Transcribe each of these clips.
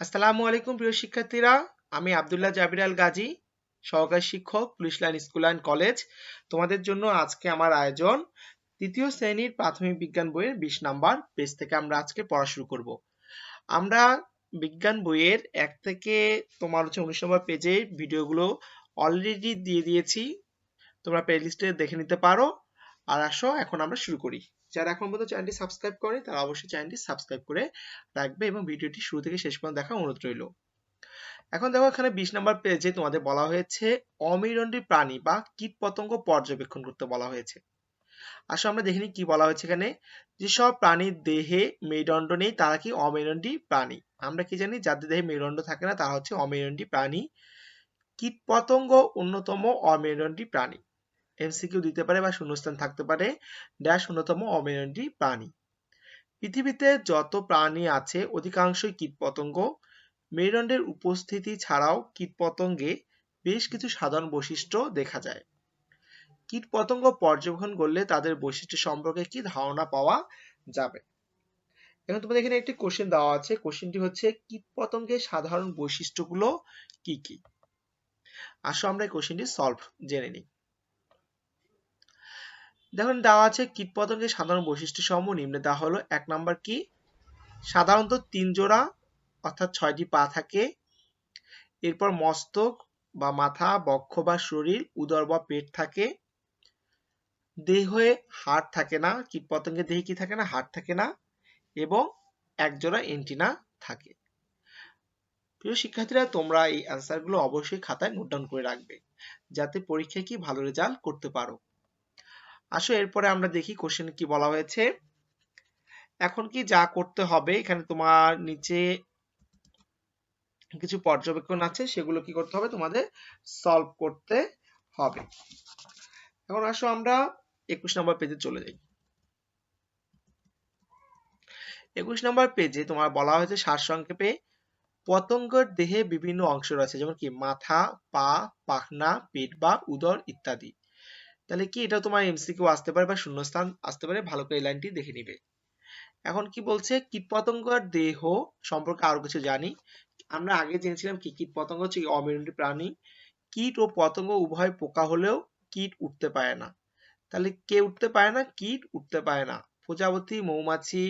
আসসালামু আলাইকুম, প্রিয় শিক্ষার্থীরা। আমি আবদুল্লাহ জাবির আল গাজী, সহকারী শিক্ষক, police line school and college. তোমাদের জন্য আজকে আমার আয়োজন তৃতীয় শ্রেণির প্রাথমিক বিজ্ঞান বইয়ের বিশ নাম্বার পেজ থেকে আমরা আজকে পড়া শুরু করব। আমরা বিজ্ঞান বইয়ের এক থেকে তোমার হচ্ছে উনিশ নম্বর পেজে ভিডিওগুলো অলরেডি দিয়ে দিয়েছি। তোমরা প্লেলিস্টে দেখে নিতে পারো। আর আসো, এখন আমরা শুরু করি। যারা এখন পর্যন্ত চ্যানেলটি সাবস্ক্রাইব করে তারা অবশ্যই চ্যানেলটি সাবস্ক্রাইব করে রাখবে এবং ভিডিওটি শুরু থেকে শেষ পর্যন্ত দেখা অনুরোধ রইল। এখন দেখো এখানে বিশ নম্বর পেজে তোমাদের বলা হয়েছে অমেরুদণ্ডী প্রাণী বা কীট পতঙ্গ পর্যবেক্ষণ করতে বলা হয়েছে। আসলে আমরা দেখিনি কি বলা হয়েছে এখানে। যেসব প্রাণীর দেহে মেরুদণ্ড নেই, তারা কি অমেরুদণ্ডী প্রাণী? আমরা কি জানি? যাদের দেহে মেরুদণ্ড থাকে না, তারা হচ্ছে অমেরুদণ্ডী প্রাণী। কীট পতঙ্গ অন্যতম অমেরুদণ্ডী প্রাণী। এমসিকিউ দিতে পারে বা শূন্যস্থান থাকতে পারে ড্যাশ অন্যতম অমেরুদণ্ডী প্রাণী। পৃথিবীতে যত প্রাণী আছে, অধিকাংশই কীটপতঙ্গ। মেরুদণ্ডের উপস্থিতি ছাড়াও কীটপতঙ্গে বেশ কিছু সাধারণ বৈশিষ্ট্য দেখা যায়। কীটপতঙ্গ পর্যবেক্ষণ করলে তাদের বৈশিষ্ট্য সম্পর্কে কি ধারণা পাওয়া যাবে? এখন তোমাদের এখানে একটি কোশ্চেন দেওয়া আছে। কোশ্চেনটি হচ্ছে, কীটপতঙ্গের সাধারণ বৈশিষ্ট্যগুলো কি কি? আসো আমরা এই কোশ্চেনটি সলভ জেনে নিই। দেখুন, দেওয়া আছে কীটপতঙ্গের সাধারণ বৈশিষ্ট্য সমূহ নিম্নে দেওয়া হলো, এক নাম্বার কি? সাধারণত তিন জোড়া, অর্থাৎ ছয়টি পা থাকে। এরপর মস্তক বা মাথা, বক্ষ বা শরীর, উদর বা পেট থাকে। দেহে হাড় থাকে না, কীটপতঙ্গের দেহে কি থাকে না? হাড় থাকে না। এবং একজোড়া এন্টিনা থাকে। প্রিয় শিক্ষার্থীরা, তোমরা এই অ্যান্সারগুলো অবশ্যই খাতায় নোট ডাউন করে রাখবে, যাতে পরীক্ষায় কি ভালো রেজাল্ট করতে পারো। আসো, এরপরে আমরা দেখি কোশ্চেন কি বলা হয়েছে। এখন কি যা করতে হবে, এখানে তোমার নিচে কিছু পর্যবেক্ষণ আছে, সেগুলো কি করতে হবে, তোমাদের সলভ করতে হবে। এখন আসো আমরা একুশ নম্বর পেজে চলে যাই। একুশ নম্বর পেজে তোমার বলা হয়েছে সারসংক্ষেপে পতঙ্গের দেহে বিভিন্ন অংশ রয়েছে, যেমন কি মাথা, পা, পাখনা, পেট বা উদর ইত্যাদি। তাহলে কি এটা তোমার এমসিকিউ আসতে পারে বা শূন্যস্থান আসতে পারে? ভালো করে এই লাইনটি দেখে নিবে। এখন কি বলছে? কীটপতঙ্গের দেহ সম্পর্কে আরও কিছু জানি। আমরা আগে জেনেছিলাম কি কীটপতঙ্গ হচ্ছে অমেরুদণ্ডী প্রাণী। কীট ও পতঙ্গ উভয় পোকা হলেও কীট উঠতে পারে না। তাহলে কে উঠতে পারে না? কীট উঠতে পারে না। প্রজাপতি, মৌমাছি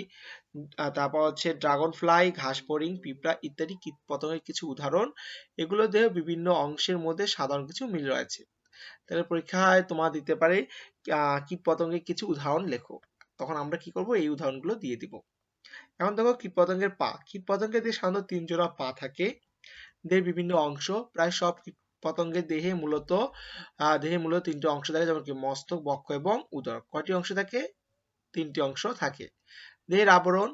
তারপর হচ্ছে ড্রাগন ফ্লাই ঘাস ফড়িং পিঁপড়া ইত্যাদি কীট পতঙ্গের কিছু উদাহরণ। এগুলো দেহ বিভিন্ন অংশের মধ্যে সাধারণ কিছু মিল রয়েছে। তাহলে পরীক্ষায় তোমার দিতে পারে কীট পতঙ্গের কিছু উদাহরণ লেখো। তখন আমরা কি করব? এই উদাহরণগুলো দিয়ে দিব। এখন দেখো কীটপতঙ্গের পা। কীটপতঙ্গের দেহে সাধারণত তিন জোড়া পা থাকে। দেহের বিভিন্ন অংশ, প্রায় সব পতঙ্গের দেহে মূলত দেহে মূলত তিনটি অংশ থাকে, যেমন কি মস্তক, বক্ষ এবং উদর। কয়টি অংশ থাকে? তিনটি অংশ থাকে। দেহের আবরণ,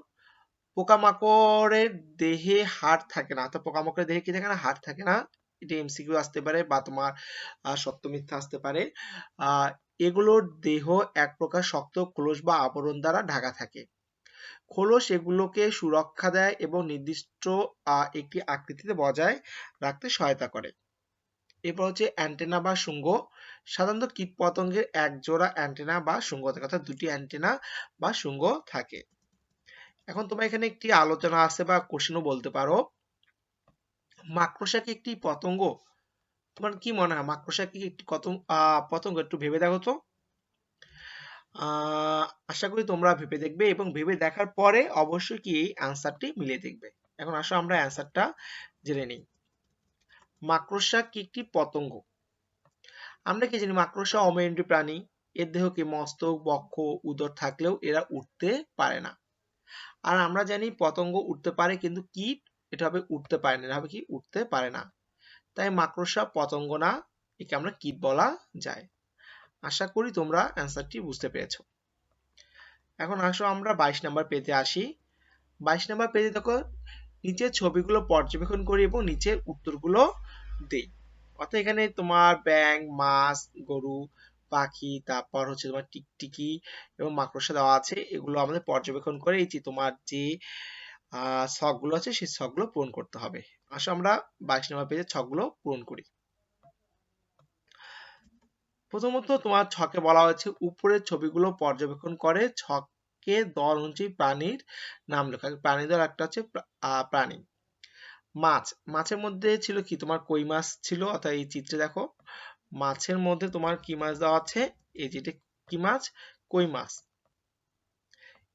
পোকামাকড়ের দেহে হাড় থাকে না। অর্থাৎ পোকামাকড়ের দেহে কি থাকে না? হাড় থাকে না। এটি এমসিকিউ আসতে পারে বা তোমার সত্য মিথ্যা আসতে পারে এগুলোর দেহ এক প্রকার শক্ত, খোলস বা আবরণ দ্বারা ঢাকা থাকে। খোলস এগুলোকে সুরক্ষা দেয় এবং নির্দিষ্ট একটি আকৃতিতে বজায় রাখতে সহায়তা করে। এরপর হচ্ছে অ্যান্টেনা বা শুঙ্গ। সাধারণত কীটপতঙ্গের এক জোড়া অ্যান্টেনা বা শুঙ্গ থাকে, অর্থাৎ দুটি অ্যান্টেনা বা শুঙ্গ থাকে। এখন তোমার এখানে একটি আলোচনা আছে বা কোশ্চেনও বলতে পারো। মাকড়সা কি একটি পতঙ্গ? তোমার কি মনে হয় মাকড়সা কি একটি কত পতঙ্গ? একটু ভেবে দেখো তো। আশা করি তোমরা ভেবে দেখবে এবং ভেবে দেখার পরে অবশ্যই কি অ্যান্সারটি মিলিয়ে দেখবে। এখন আসো আমরা অ্যান্সারটা জেনে নিই। মাকড়সা কি একটি পতঙ্গ? আমরা কি জানি মাকড়সা অমেরুদণ্ডী প্রাণী? এর দেহ কি মস্তক, বক্ষ, উদর থাকলেও এরা উঠতে পারে না। আর আমরা জানি পতঙ্গ উঠতে পারে কিন্তু কীট এটা হবে উঠতে পারে না, এটা হবে কি? উঠতে পারে না। তাই মাকড়সা পতঙ্গ না একে আমরা কীট বলা যায়। আশা করি তোমরা অ্যান্সারটি বুঝতে পেরেছ। এখন আসো আমরা বাইশ নাম্বার পেজে আসি। বাইশ নাম্বার পেজে দেখো, নিচের ছবিগুলো পর্যবেক্ষণ করি এবং নিচের উত্তরগুলো দেই। অর্থাৎ এখানে তোমার ব্যাং মাছ, গরু, পাখি, তারপর হচ্ছে তোমার টিকটিকি এবং মাকড়সা দেওয়া আছে। এগুলো আমাদের পর্যবেক্ষণ করে এই যে তোমার যে ছকগুলো আছে, সেই ছকগুলো পূরণ করতে হবে। আসো আমরা বাইশ নম্বর পেজে ছকগুলো পূরণ করি। প্রথমত তোমার ছকে বলা হয়েছে, উপরের ছবিগুলো পর্যবেক্ষণ করে, ছকে দল অনুযায়ী প্রাণীর নাম লেখা প্রাণী দল একটা হচ্ছে প্রাণী। মাছ, মাছের মধ্যে ছিল কি? তোমার কই মাছ ছিল? অর্থাৎ এই চিত্রে দেখো। মাছের মধ্যে তোমার কি মাছ দেওয়া আছে? এই যেটা কি মাছ? কই মাছ।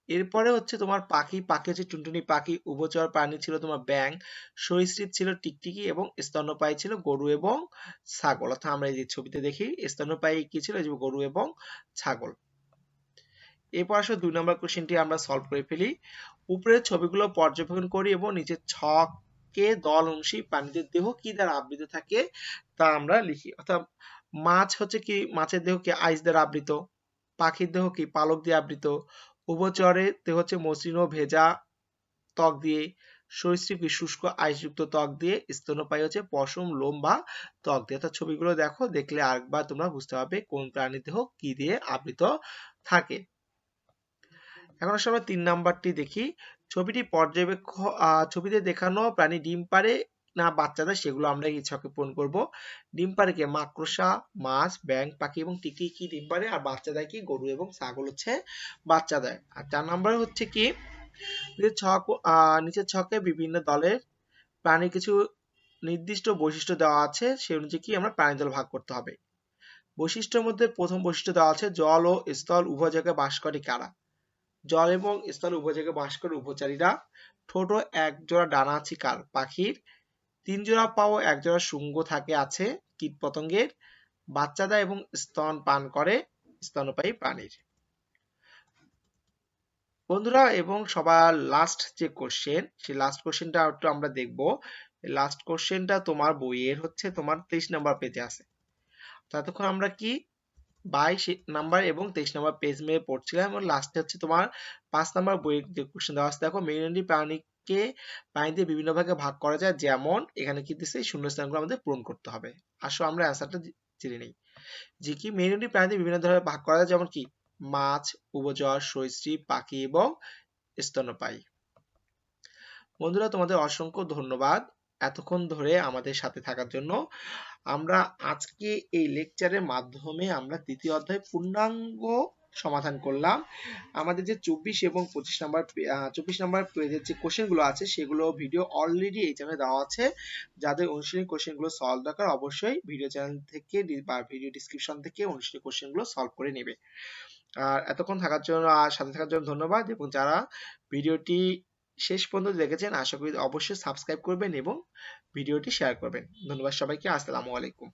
এরপরে হচ্ছে তোমার পাখি পাখি হচ্ছে টুনটুনি পাখি, উভচর প্রাণী ছিল তোমার ব্যাং সরীসৃপ ছিল টিকটিকি এবং স্তন্যপায়ী ছিল গরু এবং ছাগল। অর্থাৎ আমরা এই যে ছবিতে দেখি, স্তন্যপায়ী কি ছিল? গরু এবং ছাগল। এরপর আসো দুই নম্বর কোশ্চেনটি আমরা সলভ করে ফেলি। উপরের ছবিগুলো পর্যবেক্ষণ করি এবং নিচের ছকে দল অংশী প্রাণীদের দেহ কি দ্বারা আবৃত থাকে তা আমরা লিখি। অর্থাৎ মাছ হচ্ছে কি? মাছের দেহ কি? আইস দ্বারা আবৃত। পাখির দেহ কি? পালক দিয়ে আবৃত। উভচরে দেহ হচ্ছে মসৃণ ও ভেজা ত্বক দিয়ে, সরীসৃপ শুষ্ক আইসযুক্ত ত্বক দিয়ে স্তন্যপায়ী হচ্ছে পশম, লোম বা ত্বক দিয়ে। অর্থাৎ ছবিগুলো দেখো, দেখলে আরেকবার তোমরা বুঝতে পারবে কোন প্রাণীর দেহ কি দিয়ে আবৃত থাকে। এখন আসলে তিন নাম্বারটি দেখি। ছবিটি পর্যবেক্ষণ ছবিতে দেখানো প্রাণী ডিম পারে না বাচ্চা দেয় সেগুলো আমরা এই ছকে পূরণ করব। ডিম পারে কি মাকড়সা, মাছ ব্যাং পাখি এবং টিকটিকি কি ডিম পারে আর বাচ্চা দেয় কি গরু এবং ছাগল হচ্ছে বাচ্চা দেয় আর চার নাম্বার হচ্ছে কি নিচের ছক নিচের ছকে বিভিন্ন দলের প্রাণীর কিছু নির্দিষ্ট বৈশিষ্ট্য দেওয়া আছে, সে অনুযায়ী কি আমরা প্রাণী দল ভাগ করতে হবে। বৈশিষ্ট্যের মধ্যে প্রথম বৈশিষ্ট্য দেওয়া আছে, জল ও স্থল উভয় জায়গায় বাস করে কারা? জল এবং স্থল উভয় জায়গায় বাস করে উভচারীরা ঠোঁট এক জোড়া ডানা আছে কার? পাখির। তিন জোড়া পা ও এক জোড়া শুঙ্গ থাকে আছে কীট পতঙ্গের বাচ্চা দেয় এবং স্তন পান করে, স্তন্যপায়ী প্রাণীর। বন্ধুরা, এবং সবার লাস্ট যে কোশ্চেন সেই লাস্ট কোশ্চেনটা একটু আমরা দেখব। লাস্ট কোশ্চেনটা তোমার বইয়ের হচ্ছে, তোমার তেইশ নাম্বার পেজে আছে। ততক্ষণ আমরা কি? বাইশ নাম্বার এবং তেইশ নাম্বার পেজ মেয়ে পড়ছিলাম, এবং লাস্টে হচ্ছে তোমার পাঁচ নাম্বার বইয়ের যে কোশ্চেন দেওয়া আছে, দেখো মেরুদণ্ডী প্রাণীকে প্রাণীদের বিভিন্ন ভাগে ভাগ করা যায়, যেমন এখানে কি দিচ্ছে শূন্যস্থানগুলো আমাদের পূরণ করতে হবে। আসো আমরা অ্যান্সারটা জেনে নেই। যে কি মেরুদণ্ডী প্রাণীদের বিভিন্ন ধরনের ভাগ করা যায়, যেমন কি মাছ উভচর সরীসৃপ, পাখি এবং স্তন্যপায়ী। বন্ধুরা, তোমাদের অসংখ্য ধন্যবাদ এতক্ষণ ধরে আমাদের সাথে থাকার জন্য। আমরা আজকে এই লেকচারের মাধ্যমে আমরা তৃতীয় অধ্যায় পূর্ণাঙ্গ সমাধান করলাম। আমাদের যে চব্বিশ এবং পঁচিশ নাম্বার চব্বিশ নাম্বার পেজের যে কোশ্চেনগুলো আছে, সেগুলো ভিডিও অলরেডি এই চ্যানেলে দেওয়া আছে। যাদের অনুশীলনী কোশ্চেনগুলো সলভ দরকার, অবশ্যই ভিডিও চ্যানেল থেকে বা ভিডিও ডিসক্রিপশন থেকে অনুশীলনী কোশ্চেনগুলো সলভ করে নেবে। আর এতক্ষণ থাকার জন্য, আর সাথে থাকার জন্য ধন্যবাদ। এবং যারা ভিডিওটি শেষ পর্যন্ত দেখেছেন, আশা করি অবশ্যই সাবস্ক্রাইব করবেন এবং ভিডিওটি শেয়ার করবেন। ধন্যবাদ সবাইকে। আসসালামু আলাইকুম।